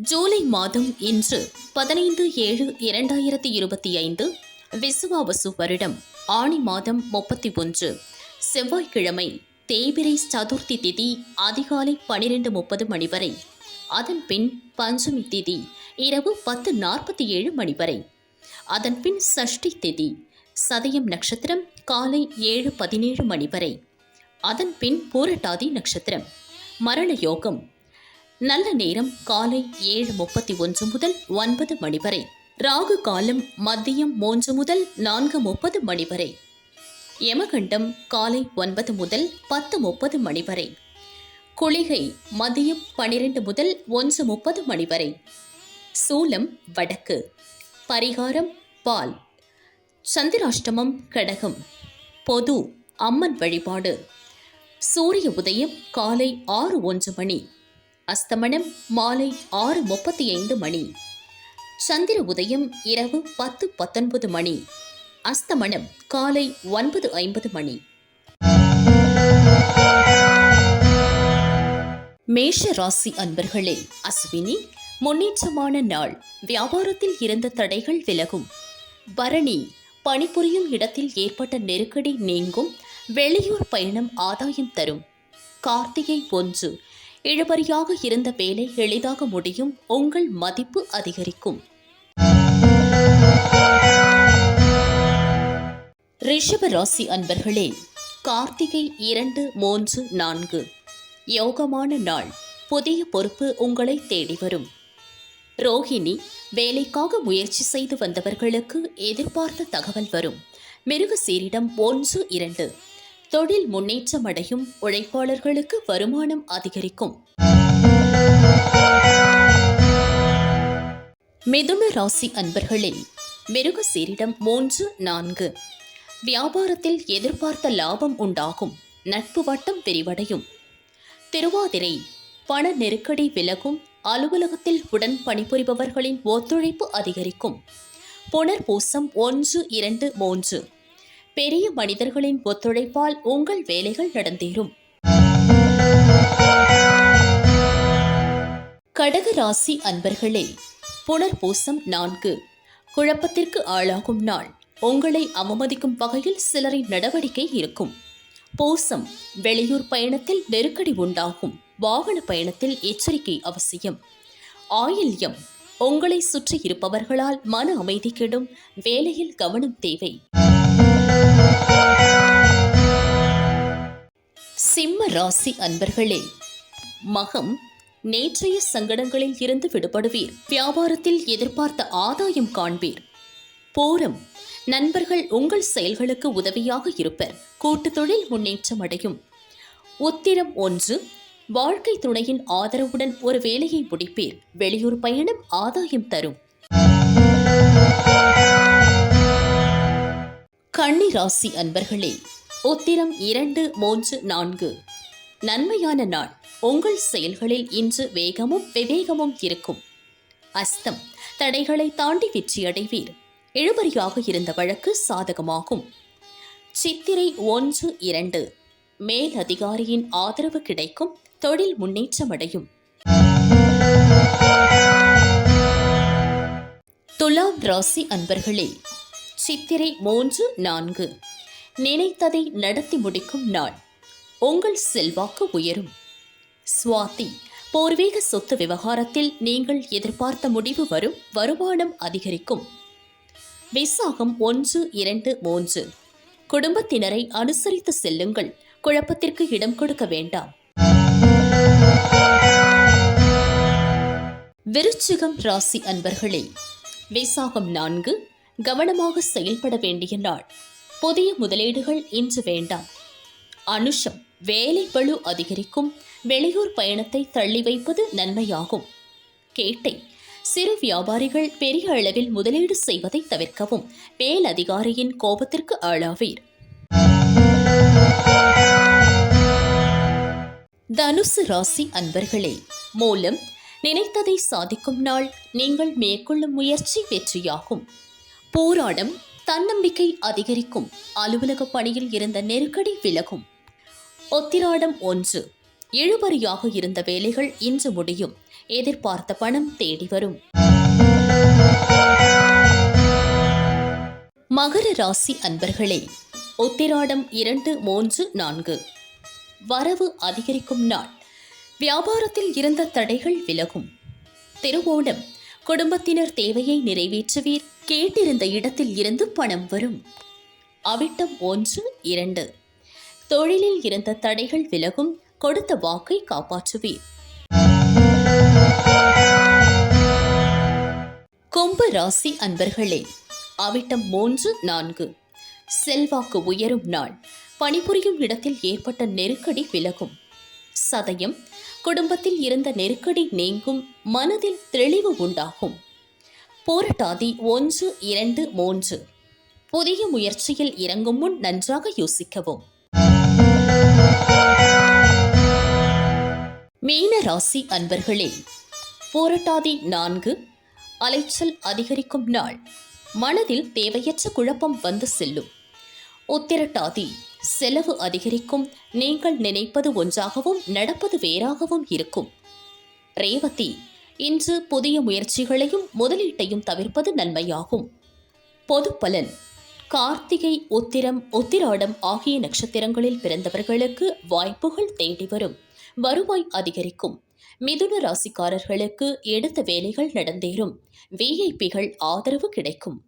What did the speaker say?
ஜூலை மாதம் இன்று பதினைந்து ஏழு இரண்டாயிரத்தி இருபத்தி ஐந்து விசுவாவசு வருடம் ஆணி மாதம் முப்பத்தி ஒன்று. செவ்வாய்க்கிழமை தேய்பிரை சதுர்த்தி திதி அதிகாலை பனிரெண்டு முப்பது மணி வரை. அதன் பின் பஞ்சமி திதி இரவு பத்து நாற்பத்தி ஏழு மணி வரை. அதன் பின் சஷ்டி திதி சதயம் நட்சத்திரம் காலை ஏழு பதினேழு மணி வரை. அதன் பின் பூரட்டாதி நட்சத்திரம். மரண யோகம் நல்ல நேரம் காலை ஏழு முப்பத்தி ஒன்று முதல் ஒன்பது மணி வரை. ராகு காலம் மதியம் மூன்று முதல் நான்கு முப்பது மணி வரை. யமகண்டம் காலை ஒன்பது முதல் பத்து முப்பது மணி வரை. குளிகை மதியம் பனிரெண்டு முதல் ஒன்று முப்பது மணி வரை. சூலம் வடக்கு. பரிகாரம் பால். சந்திராஷ்டமம் கடகம். பொது அம்மன் வழிபாடு. சூரிய உதயம் காலை ஆறு ஒன்று மணி. அஸ்தமனம் மாலை ஆறு முப்பத்தி ஐந்து மணி. சந்திர உதயம் இரவு பத்து பத்தொன்பது மணி. அஸ்தமனம் காலை ஒன்பது ஐம்பது மணி. மேஷ ராசி அன்பர்களே அஸ்வினி முன்னேற்றமான நாள். வியாபாரத்தில் இருந்த தடைகள் விலகும். பரணி பணிபுரியும் இடத்தில் ஏற்பட்ட நெருக்கடி நீங்கும். வெளியூர் பயணம் ஆதாயம் தரும். கார்த்திகை ஒன்று இழுபறியாக இருந்த வேலை எளிதாக முடியும். உங்கள் மதிப்பு அதிகரிக்கும். ரிஷப ராசி அன்பர்களே கார்த்திகை இரண்டு மூன்று நான்கு. யோகமான நாள். புதிய பொறுப்பு உங்களை தேடி வரும். ரோஹிணி வேலைக்காக முயற்சி செய்து வந்தவர்களுக்கு எதிர்பார்த்த தகவல் வரும். மிருகசீரிடம் ஒன்று இரண்டு. தொழில் முன்னேற்றம் அடையும் உழைப்பாளர்களுக்கு வருமானம் அதிகரிக்கும். மிதுன ராசி அன்பர்களே மிருகசீரிடம் மூன்று நான்கு. வியாபாரத்தில் எதிர்பார்த்த லாபம் உண்டாகும் நட்பு வட்டம் விரிவடையும். திருவாதிரை பண நெருக்கடி விலகும் அலுவலகத்தில் உடன் பணிபுரிபவர்களின் ஒத்துழைப்பு அதிகரிக்கும். புனர்பூசம் ஒன்று இரண்டு மூன்று. பெரிய மனிதர்களின் ஒத்துழைப்பால் உங்கள் வேலைகள் நடந்தேறும். கடக ராசி அன்பர்களே புனர்பூசம் நான்கு. குழப்பத்திற்கு ஆளாகும் நாள். உங்களை அவமதிக்கும் வகையில் சிலரின் நடவடிக்கை இருக்கும். பூசம் வெளியூர் பயணத்தில் நெருக்கடி உண்டாகும். வாகன பயணத்தில் எச்சரிக்கை அவசியம். ஆயில்யம் உங்களை சுற்றி இருப்பவர்களால் மன அமைதி கெடும். வேலையில் கவனம் தேவை. ராசி அன்பர்களே மகம் நேற்றைய சங்கடங்களில் இருந்து விடுபடுவீர். வியாபாரத்தில் எதிர்பார்த்த ஆதாயம் காண்பீர். போரம் நண்பர்கள் உங்கள் செயல்களுக்கு உதவியாக இருப்பர். கூட்டு தொழில் முன்னேற்றம் அடையும். உத்திரம் ஒன்று வாழ்க்கை துணையின் ஆதரவுடன் ஒரு வேலையை முடிப்பீர். வெளியூர் பயணம் ஆதாயம் தரும். கன்னி ராசி அன்பர்களே உத்திரம் இரண்டு மூன்று நான்கு. நன்மையான நாள். உங்கள் செயல்களில் இன்று வேகமும் விவேகமும் இருக்கும். அஸ்தம். தடைகளை தாண்டி வெற்றியடைவீர். இழுபறியாக இருந்த வழக்கு சாதகமாகும். சித்திரை ஒன்று இரண்டு. மேல் அதிகாரியின் ஆதரவு கிடைக்கும். தொழில் முன்னேற்றமடையும் துலாம் ராசி அன்பர்களே சித்திரை மூன்று நான்கு. நினைத்ததை நடத்தி முடிக்கும் நாள். உங்கள் செல்வாக்கு உயரும். சுவாதி பூர்வீக சொத்து விவகாரத்தில் நீங்கள் எதிர்பார்த்த முடிவு வரும் வருமானம் அதிகரிக்கும். விசாகம் ஒன்று இரண்டு மூன்று. குடும்பத்தினரை அனுசரித்து செல்லுங்கள் குழப்பத்திற்கு இடம் கொடுக்க வேண்டாம். விருச்சிகம் ராசி அன்பர்களே விசாகம் நான்கு கவனமாக செயல்பட வேண்டிய நாள். புதிய முதலீடுகள் இன்று வேண்டாம். அனுஷம் வேலை பளு அதிகரிக்கும். வெளியூர் பயணத்தை தள்ளி வைப்பது நன்மையாகும். கேட்டை சிறு வியாபாரிகள் பெரிய அளவில் முதலீடு செய்வதை தவிர்க்கவும் மேல் அதிகாரியின் கோபத்திற்கு ஆளாவீர். தனுசு ராசி அன்பர்களே மூலம் நினைத்ததை சாதிக்கும் நாள் நீங்கள் மேற்கொள்ளும் முயற்சி வெற்றியாகும். போராடம் தன்னம்பிக்கை அதிகரிக்கும். அலுவலக பணியில் இருந்த நெருக்கடி விலகும். ஒத்திராடம் ஒன்று. இழுபறியாக இருந்த வேலைகள் இன்று முடியும். எதிர்பார்த்த பணம் தேடி வரும். மகர ராசி அன்பர்களே உத்திராடம் இரண்டு மூன்று நான்கு. வரவு அதிகரிக்கும் நாள். வியாபாரத்தில் இருந்த தடைகள் விலகும். திருவோணம். குடும்பத்தினர் தேவையை நிறைவேற்றுவீர். கேட்டிருந்த இடத்தில் இருந்து பணம் வரும். அவிட்டம் ஒன்று இரண்டு. தொழிலில் இருந்த தடைகள் விலகும் கொடுத்த வாக்கை காப்பாற்றுவீர். கும்ப ராசி அன்பர்களே அவிட்டம் மூன்று நான்கு. செல்வாக்கு உயரும் நாள். பணிபுரியும் இடத்தில் ஏற்பட்ட நெருக்கடி விலகும். சதயம் குடும்பத்தில் இருந்த நெருக்கடி நீங்கும் மனதில் தெளிவு உண்டாகும். போராட்டாதி ஒன்று இரண்டு மூன்று. புதிய முயற்சியில் இறங்கும் முன் நன்றாக யோசிக்கவும். மீன ராசி அன்பர்களே போராட்டாதி நான்கு அலைச்சல் அதிகரிக்கும் நாள். மனதில் தேவையற்ற குழப்பம் வந்து செல்லும். உத்திரட்டாதி செலவு அதிகரிக்கும் நீங்கள் நினைப்பது ஒன்றாகவும் நடப்பது வேறாகவும் இருக்கும். ரேவதி இன்று புதிய முயற்சிகளையும் முதலீட்டையும் தவிர்ப்பது நன்மையாகும். பொது பலன் கார்த்திகை உத்திரம் உத்திராடம் ஆகிய நட்சத்திரங்களில் பிறந்தவர்களுக்கு வாய்ப்புகள் தேடி வரும். வருவாய் அதிகரிக்கும். மிதுன ராசிக்காரர்களுக்கு எடுத்த வேலைகள் நடந்தேறும். விஐபிகள் ஆதரவு கிடைக்கும்.